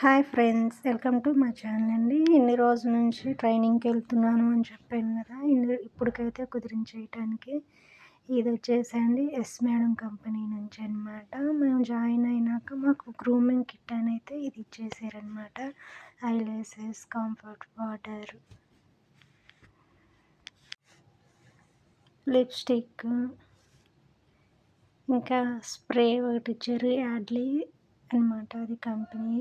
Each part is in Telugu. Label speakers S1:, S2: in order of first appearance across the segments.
S1: హాయ్ ఫ్రెండ్స్ వెల్కమ్ టు మా ఛానల్ అండి. ఇన్ని రోజుల నుంచి ట్రైనింగ్కి వెళ్తున్నాను అని చెప్పాను కదా ఇన్ని ఇప్పటికైతే కుదిరించేయటానికి. ఇది వచ్చేసండి ఎస్ మేడం కంపెనీ నుంచి అనమాట మేము జాయిన్ అయినాక మాకు గ్రూమింగ్ కిట్ అని అయితే ఇది ఇచ్చేసారనమాట ఐలేసెస్ కంఫర్ట్ వాటర్ లిప్స్టిక్ ఇంకా స్ప్రే ఒకటి ఇచ్చారు యాడ్లీ అనమాట అది కంపెనీ.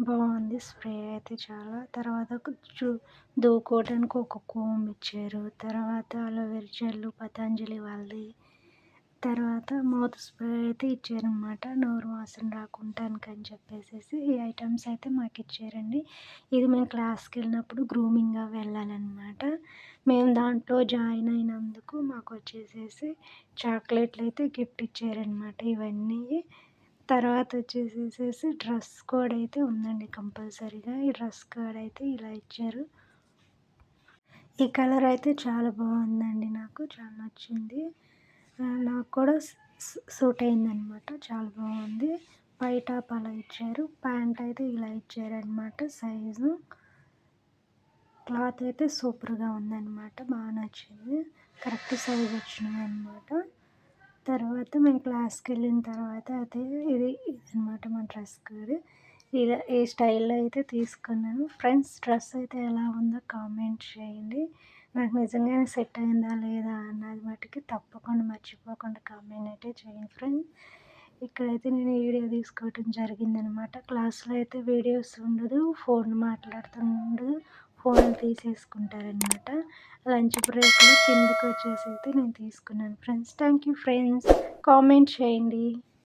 S1: బాగుంది స్ప్రే అయితే చాలా. తర్వాత చూ దూకోవడానికి ఒక కోమ్ ఇచ్చారు. తర్వాత అలోవెరా జెల్ పతంజలి వాళ్ళది. తర్వాత మౌత్ స్ప్రే అయితే ఇచ్చారనమాట నోరు వాసన రాకుంటానికి అని చెప్పేసి ఈ ఐటమ్స్ అయితే మాకు ఇచ్చారండి. ఇది మేము క్లాస్కి వెళ్ళినప్పుడు గ్రూమింగ్గా వెళ్ళాలన్నమాట. మేము దాంట్లో జాయిన్ అయినందుకు మాకు వచ్చేసేసి చాక్లెట్లు అయితే గిఫ్ట్ ఇచ్చారనమాట ఇవన్నీ. తర్వాత వచ్చేసేసి డ్రెస్ కోడ్ అయితే ఉందండి కంపల్సరీగా. ఈ డ్రెస్ కోడ్ అయితే ఇలా ఇచ్చారు. ఈ కలర్ అయితే చాలా బాగుందండి నాకు చాలా నచ్చింది. నాకు కూడా సూట్ అయిందనమాట చాలా బాగుంది. పై టాప్ అలా ఇచ్చారు ప్యాంట్ అయితే ఇలా ఇచ్చారనమాట సైజు. క్లాత్ అయితే సూపర్గా ఉందన్నమాట బాగా నచ్చింది. కరెక్ట్ సైజ్ వచ్చినాయి అనమాట తర్వాత మేము క్లాస్కి వెళ్ళిన తర్వాత అయితే ఇది ఇదనమాట మా డ్రెస్ కోడ్. ఇలా ఈ స్టైల్లో అయితే తీసుకున్నాను ఫ్రెండ్స్ డ్రెస్ అయితే ఎలా ఉందో కామెంట్ చేయండి. నాకు నిజంగానే సెట్ అయిందా లేదా అన్నది మటుకి తప్పకుండా మర్చిపోకుండా కామెంట్ అయితే చేయండి ఫ్రెండ్స్ ఇక్కడైతే నేను వీడియో తీసుకోవటం జరిగిందనమాట క్లాస్లో అయితే వీడియోస్ ఉండదు ఫోన్ మాట్లాడుతుండదు ఫోన్ తీసేసుకుంటారనమాట లంచ్ బ్రేక్లో కిందకి వచ్చేసి అయితే నేను తీసుకున్నాను. Friends thank you friends. Comment చేయండి.